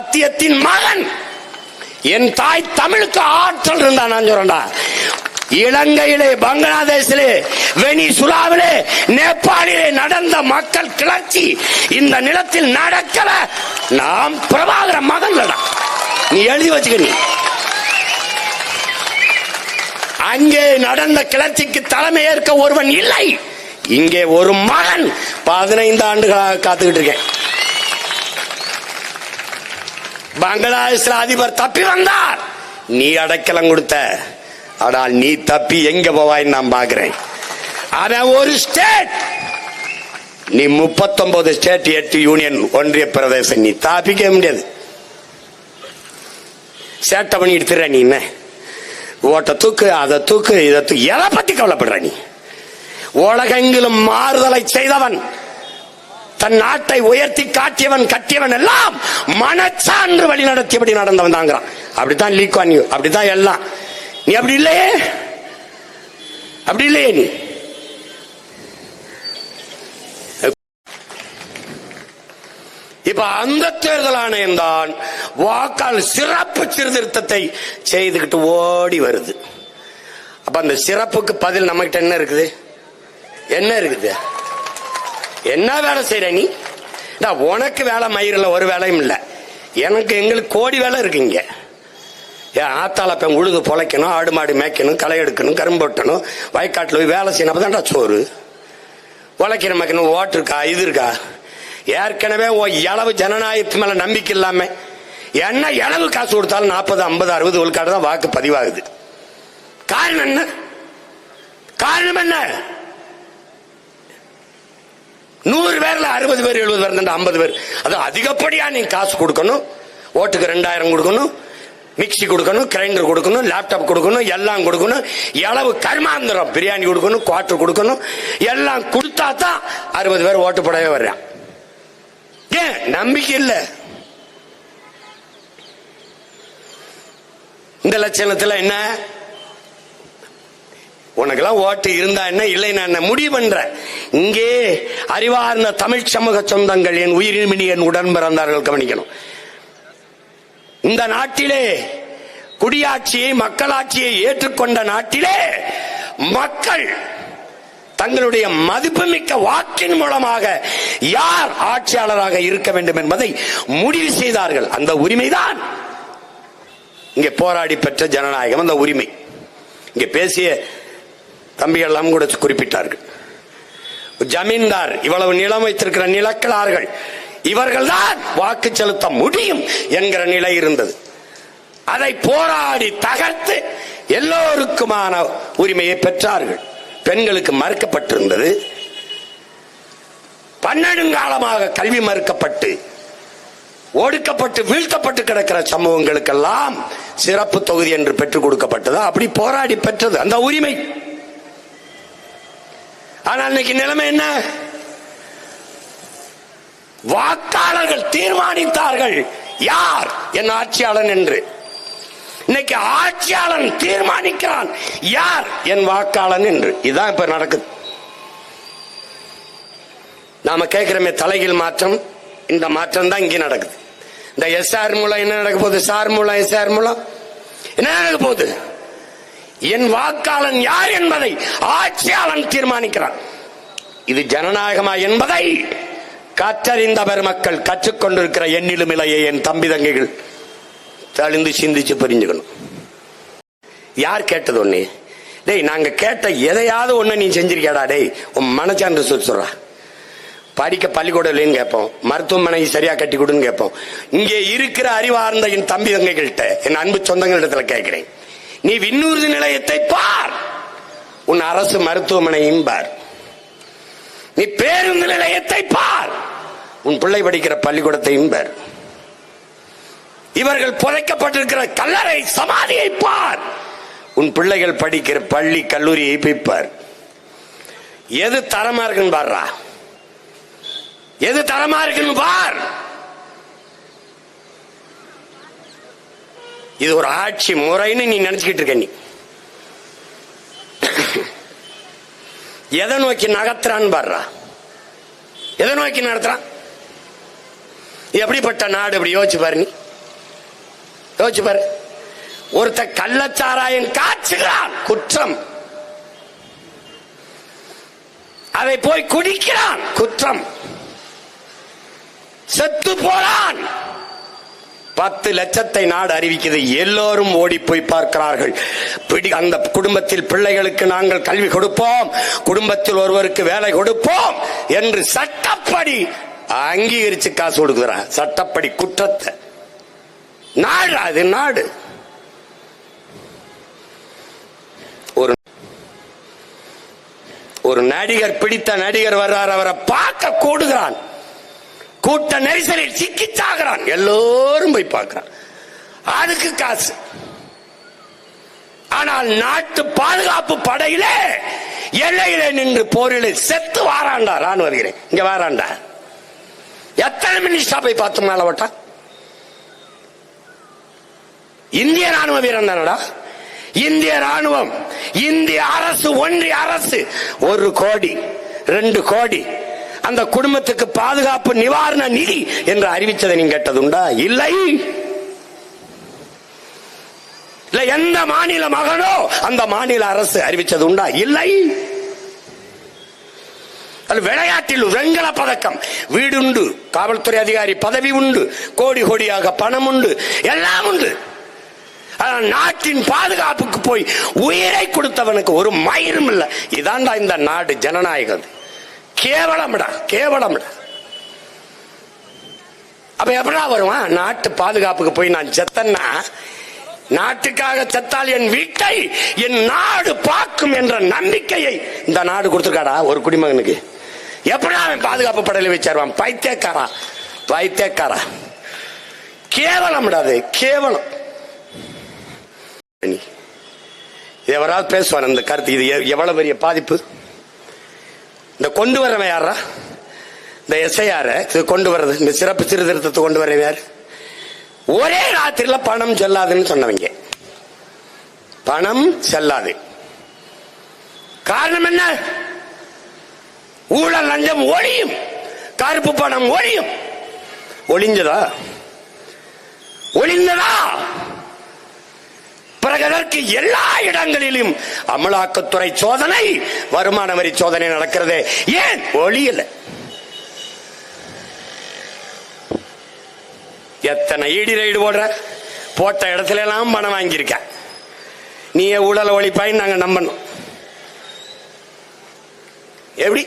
சத்தியத்தின் மகன். என் தாய் தமிழுக்கு ஆற்றல் இருந்தா நான் சொல்றேன்டா. இலங்கையிலே பங்களாதேஷிலே வெனிசுலாவிலே நேபாளிலே நடந்த மக்கள் கிளர்ச்சி இந்த நிலத்தில் நடக்கல. நாம் பிரபாகர மகன்களா நீ எழுதி வச்சுக்க நீ. அங்கே நடந்த கிளர்ச்சிக்கு தலைமை ஏற்க ஒருவன் இல்லை. இங்கே ஒரு மகன் பதினைந்து ஆண்டுகளாக காத்துக்கிட்டு இருக்கேன். பங்களாதேஷ் அதிபர் தப்பி வந்தார். நீ அடைக்கலம் கொடுத்த. ஆனால் நீ தப்பி எங்க போவாய் நான் பாக்குறேன் ஆனா ஒரு ஸ்டேட் நீ முப்பத்தொன்பது ஸ்டேட் எட்டு யூனியன் ஒன்றிய பிரதேசம் நீ தாப்பிக்க முடியாது. சேட்டை பண்ணி எடுத்துற நீ என்ன? ஓட்ட தூக்கு அதை தூக்கு இதை தூக்கு. எதை பத்தி கவலைப்படுற நீ? உலகெங்கிலும் மாறுதலை செய்தவன். தன் நாட்டை உயர்த்தி காட்டியவன் கட்டியவன் எல்லாம் மனச்சான்று வழி நடத்தியபடி நடந்தவன் தாங்கிறான். அப்படித்தான் லீக்வான் யூ அப்படித்தான் எல்லாம். நீ அப்படி இல்லையே? அப்படி இல்லையே நீ? இப்ப அந்த தேர்தல் ஆணையம் தான் வாக்காளர் சிறப்பு சீர்திருத்தத்தை செய்துகிட்டு ஓடி வருது. அப்ப அந்த சிறப்புக்கு பதில் நம்மகிட்ட என்ன இருக்குது? என்ன இருக்குது? என்ன வேலை செய்யற நீ? நான் உனக்கு வேலை மயிரில் ஒரு வேலையும் இல்லை. எனக்கு எங்களுக்கு கோடி வேலை இருக்குங்க ஏன் ஆத்தால பெண் உழுது பொழைக்கணும் ஆடு மாடு மேய்க்கணும் களை எடுக்கணும் கரும்பு ஒட்டணும் வயக்காட்டில் போய் வேலை செய்யணும். அப்பதான்டா சோறு. உழைக்கிற மக்கணும் ஓட்டு இருக்கா இது இருக்கா? ஏற்கனவே ஓ இளவு ஜனநாயகத்து மேலே நம்பிக்கை இல்லாமல் என்ன இளவு காசு கொடுத்தாலும் நாற்பது ஐம்பது அறுபது விழுக்காடு தான் வாக்கு பதிவாகுது. காரணம் என்ன? காரணம் என்ன? நூறு பேர்ல அறுபது பேர் எழுபது பேர் ஐம்பது பேர். அது அதிகப்படியா நீ காசு கொடுக்கணும். ஓட்டுக்கு ரெண்டாயிரம் கொடுக்கணும். மிக்சி கொடுக்கணும் கிரைண்டர் கொடுக்கணும் லேப்டாப் கொடுக்கணும் எல்லாம் கொடுக்கணும். எளவு கர்மாந்திரம்? பிரியாணி கொடுக்கணும் குவாட்டர் கொடுக்கணும். எல்லாம் கொடுத்தா தான் அறுபது பேர் ஓட்டு போடவே வர்றான். ஏன்? நம்பிக்கை இல்லை. இந்த லட்சணத்துல என்ன? உனக்கெல்லாம் ஓட்டு இருந்தா என்ன இல்லை நான் முடிவு பண்றேன் இங்கே அறிவார்ந்த தமிழ் சமூக சொந்தங்கள் என் உயிரிமினி என் உடன் பிறந்தார்கள் கவனிக்கணும். இந்த நாட்டிலே குடியாட்சியை மக்களாட்சியை ஏற்றுக்கொண்ட நாட்டிலே மக்கள் தங்களுடைய மதிப்புமிக்க வாக்கின் மூலமாக யார் ஆட்சியாளராக இருக்க வேண்டும் என்பதை முடிவு செய்தார்கள். அந்த உரிமைதான். இங்கே போராடி பெற்ற ஜனநாயகம் அந்த உரிமை. இங்கே பேசிய தம்பிகள் எல்லாம் கூட குறிப்பிட்டார்கள். ஜமீன்தார் இவ்வளவு நிலம் வைத்திருக்கிற நிலக்கலார்கள் இவர்கள்தான் வாக்கு செலுத்த முடியும் என்கிற நிலை இருந்தது. அதை போராடி தகர்த்து எல்லோருக்குமான உரிமையை பெற்றார்கள். பெண்களுக்கு மறுக்கப்பட்டிருந்தது. பன்னெடுங்காலமாக கல்வி மறுக்கப்பட்டு ஒடுக்கப்பட்டு வீழ்த்தப்பட்டு கிடக்கிற சமூகங்களுக்கெல்லாம் சிறப்பு தொகுதி என்று பெற்றுக் கொடுக்கப்பட்டது? அப்படி போராடி பெற்றது. அந்த உரிமை ஆனால் இன்னைக்கு நிலைமை என்ன? வாக்காளர்கள் தீர்மானித்தார்கள். யார்? என் ஆட்சியாளன் என்று. இன்னைக்கு ஆட்சியாளன் தீர்மானிக்கிறான். யார்? என் வாக்காளன் என்று. இதுதான் இப்ப நடக்குது. நாம கேட்கிறோமே தலைகீழ் மாற்றம். இந்த மாற்றம் தான் இங்கே நடக்குது. இந்த எஸ்ஆர் மூலம் என்ன நடக்க போகுது? சார் மூலம் எஸ்ஆர் மூலம். என்ன நடக்க போகுது? என் வாக்காளன் யார் என்பதை ஆட்சியாளன் தீர்மானிக்கிறான். இது ஜனநாயகமா என்பதை கற்றறிந்த பெருமக்கள் கற்றுக்கொண்டிருக்கிற எண்ணிலும் இலையை என் தம்பி தங்கைகள். தெளிந்து சிந்திச்சு புரிஞ்சுக்கணும். யார் கேட்டது ஒண்ணு டேய் நாங்க கேட்ட எதையாவது ஒண்ணு நீ செஞ்சிருக்கியாடா டேய் உன் மனச்சான்று சொல் சொல்றா. படிக்க பள்ளிக்கூடம் இல்லைன்னு கேட்போம். மருத்துவமனை சரியா கட்டி கொடுன்னு கேட்போம். இங்கே இருக்கிற அறிவார்ந்த என் தம்பி தங்கைகள்கிட்ட என் அன்பு சொந்தங்களிடத்துல கேட்கிறேன். நீ விண்ணூர்தி நிலையத்தை பார். உன் அரசு மருத்துவமனையும் பார் நீ பேருந்து நிலையத்தை பார். உன் பிள்ளை படிக்கிற பள்ளிக்கூடத்தையும் பார் இவர்கள் புதைக்கப்பட்டிருக்கிற கல்லறை சமாதியை பார். உன் பிள்ளைகள் படிக்கிற பள்ளி கல்லூரியை பிப்பார் எது தரமா இருக்குன்னு பாருடா எது தரமா இருக்குன்னு பார். இது ஒரு ஆட்சி முறைன்னு நீ நினைச்சுக்கிட்டு இருக்க நீ. எதை நோக்கி நகர்த்துறான்னு பாடுறா எதை நோக்கி நடத்துறான் எப்படிப்பட்ட நாடு இப்படி யோசிச்சு பாரு நீ. யோசிச்சு பாரு. ஒருத்த கள்ளச்சாராயம் காய்ச்சுகிறான் குற்றம். அதை போய் குடிக்கிறான் குற்றம். செத்து போறான். பத்து லட்சத்தை நாடு அறிவிக்கிறது எல்லோரும் ஓடி போய் பார்க்கிறார்கள். பிடி அந்த குடும்பத்தில் பிள்ளைகளுக்கு நாங்கள் கல்வி கொடுப்போம். குடும்பத்தில் ஒருவருக்கு வேலை கொடுப்போம் என்று சட்டப்படி அங்கீகரிச்சு காசு கொடுக்குறாங்க. சட்டப்படி குற்றத்தை. நாடு அது நாடு. ஒரு ஒரு நடிகர் பிடித்த நடிகர் வர்றார். அவரை பார்க்க கூடுகிறான். கூட்ட நெரிசலில் சிக்கி சாகிறான் எல்லோரும் போய் பார்க்கிறான். அதுக்கு காசு. ஆனால் நாட்டு பாதுகாப்பு படையிலே எல்லையில நின்று போரில் செத்து வாராண்டா ராணுவ வீரன். இங்க வாராண்டா. எத்தனை மினிஸ்டா போய் பார்த்து மேல ஓட்டான் இந்திய ராணுவ வீரன் தானடா? இந்திய ராணுவம் இந்திய அரசு ஒன்றிய அரசு. ஒரு கோடி ரெண்டு கோடி. அந்த குடும்பத்துக்கு பாதுகாப்பு நிவாரண நிதி என்று அறிவித்ததை நீங்க கேட்டதுண்டா? இல்லை. இல்ல எந்த மாநில மகனோ அந்த மாநில அரசு அறிவிச்சது உண்டா இல்லை விளையாட்டில் வெண்கல பதக்கம். வீடுண்டு காவல்துறை அதிகாரி பதவி உண்டு கோடி கோடியாக பணம் உண்டு எல்லாம் உண்டு. ஆனால் நாட்டின் பாதுகாப்புக்கு போய் உயிரை கொடுத்தவனுக்கு ஒரு மயிரும் இல்லை. இதாண்டா இந்த நாடு ஜனநாயகம். கேவலம்டா கேவலம்டா. அப்ப எப்படா வருவான்? நாட்டு பாதுகாப்புக்கு போய் நான் செத்தன்னா நாட்டுக்காக செத்தால் என் வீட்டை என் நாடு பார்க்கும் என்ற நம்பிக்கையை இந்த நாடு கொடுத்துருக்காடா ஒரு குடிமகனுக்கு. எப்படா அவன் பாதுகாப்பு படையில வச்சாருவான் பைத்தியக்காரா? பைத்தியக்காரா? கேவலம்டா அது கேவலம். நீ எவராவது பேசுவார் அந்த கருத்து இது எவ்வளவு பெரிய பாதிப்பு? இதை கொண்டு வரவன் யாரா இந்த எஸ்ஐஆர் இது கொண்டு வர்றது இந்த சிறப்பு சீர்திருத்தத்தை கொண்டு வரவன் யார்? ஒரே ராத்திரியில பணம் செல்லாதுன்னு சொன்னவங்க. பணம் செல்லாது. காரணம் என்ன? ஊழல் லஞ்சம் ஒழியும். கருப்பு பணம் ஒழியும். ஒளிஞ்சதா ஒளிந்ததா பிறகு எல்லா இடங்களிலும். அமலாக்கத்துறை சோதனை வருமான வரி சோதனை நடக்கிறது. ஏன்? ஒளியல எத்தனை ஈடி ரைடு போடுற போட்ட இடத்துல எல்லாம் பணம் வாங்கியிருக்க. நீயே ஊழல் ஒழிப்பாய் நாங்க நம்பணும். எப்படி?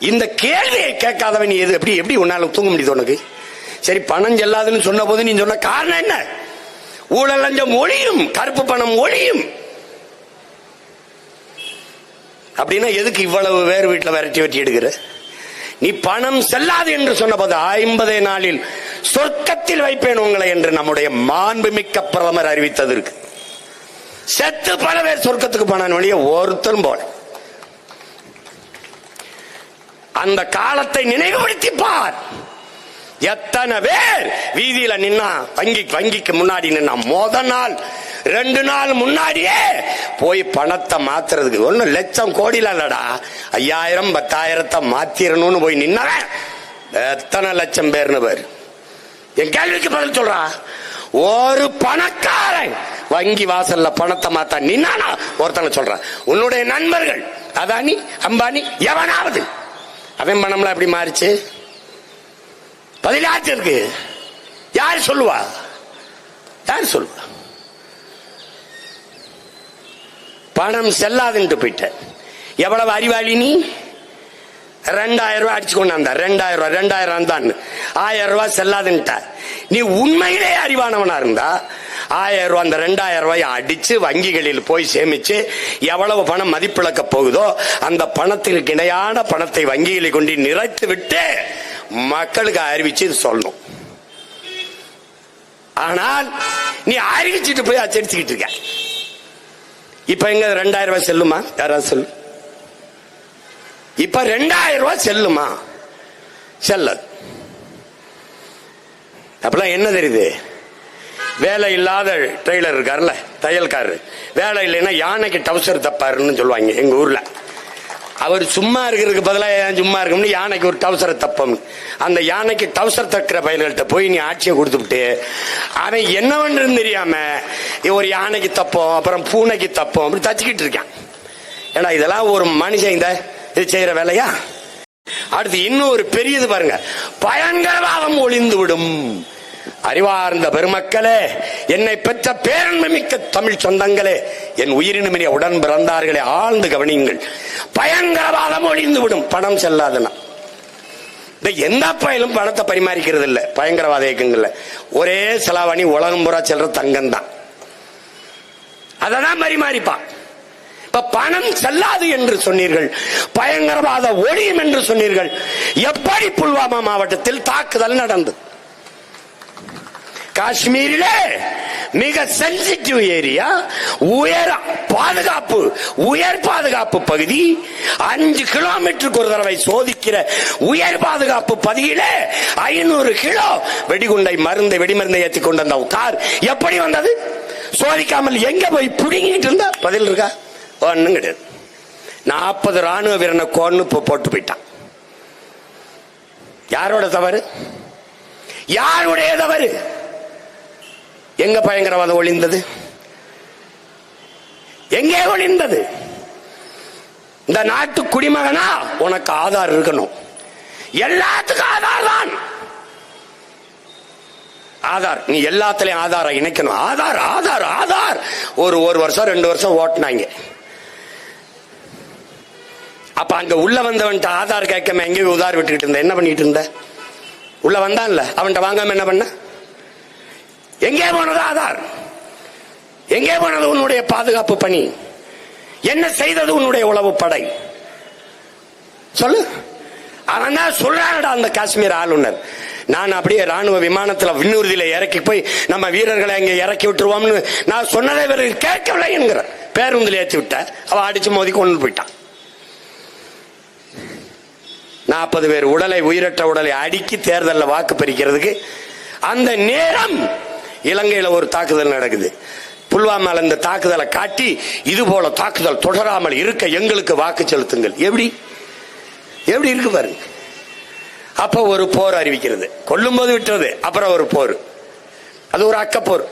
இந்த கேள்வியை கேட்காதவன் நீ எது? எப்படி எப்படி உன்னால தூங்க முடியுது உனக்கு? சரி பணம் செல்லாதுன்னு சொன்ன போது நீ சொன்ன காரணம் என்ன? ஊழல் லஞ்சம் ஒழியும் கருப்பு பணம் ஒழியும் அப்படின்னா எதுக்கு இவ்வளவு வேறு வீட்டில் விரட்டி வெட்டி எடுக்கிற? நீ பணம் செல்லாது என்று சொன்னபோது ஐம்பதே நாளில் சொர்க்கத்தில் வைப்பேன் உங்களை என்று நம்முடைய மாண்புமிக்க பிரதமர் அறிவித்ததற்கு செத்து பல பேர் சொர்க்கத்துக்கு போனான் வழிய ஒருத்தரும் போல. அந்த காலத்தை நினைவுபடுத்தி பார் எத்தனை பேர் வீதியில நின்னா வங்கி வங்கிக்கு முன்னாடி நின்னா முத நாள் ரெண்டு நாள் முன்னாடியே போய் பணத்தை மாத்துறதுக்கு ஒன்னும் லட்சம் கோடியில இல்லடா. ஐயாயிரம் பத்தாயிரத்தை மாத்திரணும்னு போய் நின்னவன் எத்தனை லட்சம் பேர்னு பேர். என் கேள்விக்கு பதில் சொல்றா. ஒரு பணக்காரன் வங்கி வாசல்ல பணத்தை மாத்தா நின்னானா? ஒருத்தனை சொல்றான் உன்னுடைய நண்பர்கள் அதானி அம்பானி எவனாவது? அவன் பணம்லாம் எப்படி மாறிச்சு? பதிலாச்சு இருக்கு. யார் சொல்லுவா? யார் சொல்லுவா? பணம் செல்லாதுன்ட்டு போயிட்ட. எவ்வளவு அறிவாளி நீ? ரெண்டாயிரம் ரூபாய் அடிச்சு கொண்டாந்த. ரெண்டாயிரம் ரூபாய் ரெண்டாயிரம் தான். ஆயிரம் ரூபாய் செல்லாதுன்ட்ட. நீ உண்மையிலே அறிவானவனா இருந்தா ஆயிரம் ரூபாய் அந்த ரெண்டாயிரம் ரூபாய் அடிச்சு வங்கிகளில் போய் சேமிச்சு எவ்வளவு பணம் மதிப்பிழக்க போகுதோ அந்த பணத்திற்கு இணையான பணத்தை வங்கிகளில் கொண்டு நிறைத்து விட்டு மக்களுக்கு அறிவிச்சு இது சொல்லணும். ஆனால் நீ அறிவிச்சிட்டு போய் அச்சடிச்சுக்கிட்டு இருக்க. இப்ப எங்க ரெண்டாயிரம் ரூபாய் செல்லுமா? யாராவது சொல்லு. இப்ப ரெண்டாயிரம் ரூபாய் செல்லுமா? செல்ல அப்பெல்லாம் என்ன தெரியுது? வேலை இல்லாத ட்ரெய்லர் இருக்கார்ல தையல்காரர். வேலை இல்லைன்னா யானைக்கு டவுசர் தப்பாருன்னு சொல்லுவாங்க எங்க ஊர்ல. அவர் சும்மா இருக்கிறதுக்கு பதிலாக ஏன் சும்மா இருக்கும்னு யானைக்கு ஒரு டவுசரை தப்பம். அந்த யானைக்கு டவுசர் தக்கிற பயல்கள்ட்ட போய் நீ ஆட்சியை கொடுத்துவிட்டு அவன் என்னவென்று தெரியாம ஒரு யானைக்கு தப்போம் அப்புறம் பூனைக்கு தப்போம் அப்படி தச்சுக்கிட்டு இருக்கான். ஏன்னா இதெல்லாம் ஒரு மனுஷன் இந்த இது செய்யற வேலையா? அடுத்து இன்னும் ஒரு பெரியது பாருங்க. பயங்கரவாதம் ஒளிந்து விடும். அறிவார்ந்த பெருமக்களே என்னை பெற்ற பேரன்மை மிக்க தமிழ் சொந்தங்களே என் உயிரினுமினிய உடன் பிறந்தார்களே ஆழ்ந்து கவனியுங்கள். பயங்கரவாதம் ஒழிந்து விடும் பணம் செல்லாதுன்னா இந்த எந்த பயலும் பணத்தை பரிமாறிக்கிறது இல்ல பயங்கரவாத இயக்கங்கள்ல. ஒரே செலாவணி உலகம் பூரா செல்ற தங்கம் தான் அததான் பரிமாறிப்பான். இப்ப பணம் செல்லாது என்று சொன்னீர்கள் பயங்கரவாத ஒழியும் என்று சொன்னீர்கள் எப்படி புல்வாமா மாவட்டத்தில் தாக்குதல் நடந்தது? காஷ்மீரில் மிக சென்சிட்டிவ் ஏரியா உயர் பாதுகாப்பு உயர் பாதுகாப்பு பகுதி அஞ்சு கிலோமீட்டருக்கு ஒரு தடவை சோதிக்கிற உயர் பாதுகாப்பு பகுதியிலே ஐநூறு கிலோ வெடிகுண்டை மருந்தை வெடிமருந்தை ஏற்றி கொண்டு வந்த கார் எப்படி வந்தது? சோதிக்காமல் எங்க போய் புடுங்கிட்டு இருந்தா? பதில் இருக்கா? ஒன்னும் கிடையாது. நாற்பது ராணுவ வீரனை கொன்னு இப்போ போட்டு போயிட்டான். யாரோட தவறு? யாருடைய தவறு எங்க பயங்கரவாதம் ஒளிந்தது? எங்கே ஒளிந்தது? இந்த நாட்டு குடிமகனா உனக்கு ஆதார் இருக்கணும். எல்லாத்துக்கும் ஆதார் தான். ஆதார் நீ எல்லாத்துலயும் ஆதார இணைக்கணும். ஆதார் ஆதார் ஆதார். ஒரு ஒரு வருஷம் ரெண்டு வருஷம் ஓட்டுனாங்க. அப்ப அங்க உள்ள வந்தவன்ட்ட ஆதார் கேட்காம எங்கேயும் உதார் விட்டுக்கிட்டு இருந்த. என்ன பண்ணிட்டு இருந்த? உள்ள வந்தான்ல அவன்கிட்ட வாங்காம என்ன பண்ண? எங்கே போனது ஆதார்? எங்கே போனது உன்னுடைய பாதுகாப்பு பணி? என்ன செய்தது உன்னுடைய உளவு படை? சொல்லு. அவன் தான் சொல்றானடா அந்த காஷ்மீர் ஆளுநர். நான் அப்படியே ராணுவ விமானத்துல விண்ணூர்தியில இறக்கி போய் நம்ம வீரர்களை அங்க இறக்கி விட்டுருவோம்னு நான் சொன்னதை இவர் கேட்கவில்லை என்கிற பேருந்தில் ஏற்றி விட்ட. அவ அடிச்சு மோதி கொண்டு போயிட்டான். நாற்பது பேர் உடலை உயிரற்ற உடலை அடுக்கி தேர்தலில் வாக்கு பறிக்கிறதுக்கு அந்த நேரம் இலங்கையில ஒரு தாக்குதல் நடக்குது. புல்வாமால இந்த தாக்குதலை காட்டி இது போல தாக்குதல் தொடராமல் இருக்க எங்களுக்கு வாக்கு செலுத்துங்கள். எப்படி? எப்படி இருக்கு பாருங்க. அப்ப ஒரு போர் அறிவிக்கிறது. கொல்லும் போது விட்டுறது அப்புறம் ஒரு போர். அது ஒரு அக்கப்போர்.